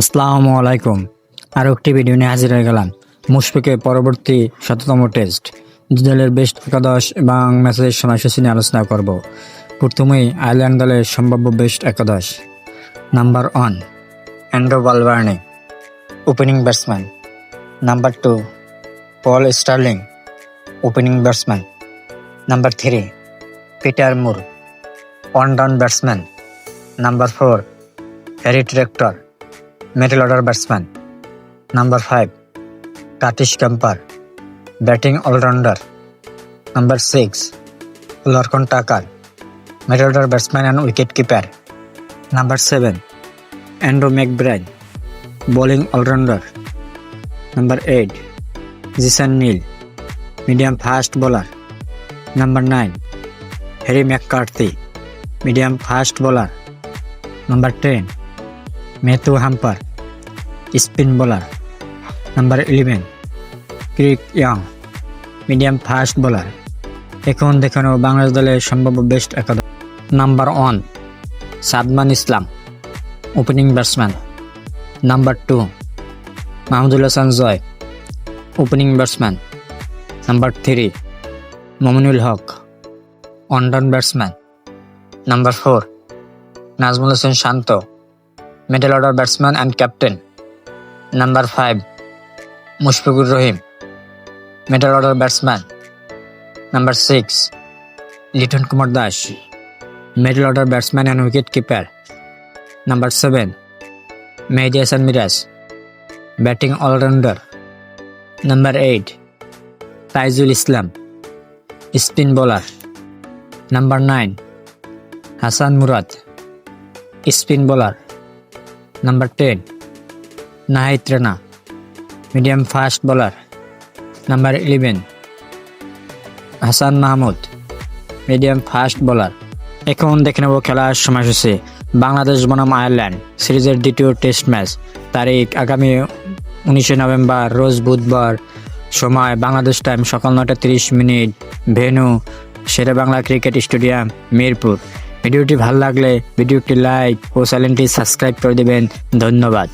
আসসালামু আলাইকুম। আরও একটি ভিডিও নিয়ে হাজির হয়ে গেলাম। মুশফিকের পরবর্তী শততম টেস্ট দলের বেস্ট একাদশ এবং ম্যাচের সময়সূচি নিয়ে আলোচনা করব। প্রথমেই আয়ারল্যান্ড দলের সম্ভাব্য বেস্ট একাদশ। Number one Andrew Balbirnie opening batsman number two Paul Stirling opening batsman number three Peter Moor one down batsman number four Harry Tector middle order batsman number five Curtis Campher batting allrounder number six Lorcan Tucker middle order batsman and wicket keeper number seven Andrew McBrine bowling allrounder number eight Jisan Neil medium fast bowler number nine Harry McCarthy medium fast bowler number ten Matthew Hamper spin bowler. Number eleven Craig Young, medium fast bowler. এখন দেখানো বাংলাদেশ দলের সম্ভাব্য best একাদশ number one Sadman Islam opening batsman number two Mahmudul Hasan Joy opening batsman number three Mominul Haque on down batsman number four Najmul Hossain Shanto middle order batsman and captain number five, Mushfiqur Rahim middle order batsman number six, Liton Kumar Das middle order batsman and wicket keeper number seven, Mehidy Hasan Miraz batting allrounder number eight, Taijul Islam spin bowler number nine, Hasan Murad spin bowler number ten Nahid Rana medium fast bowler, number eleven. Hasan Mahmud, medium fast bowler. এখন দেখে নেব খেলার সময়সূচি। বাংলাদেশ বনাম Ireland সিরিজের দ্বিতীয় test match. তারিখ আগামী উনিশে নভেম্বর, রোজ বুধবার সময় বাংলাদেশ টাইম সকাল নটা তিরিশ minute, venue, Shere Bangla cricket stadium, Mirpur. ভিডিওটি ভালো লাগলে ভিডিওটি লাইক ও চ্যানেলটি সাবস্ক্রাইব করে দেবেন। ধন্যবাদ।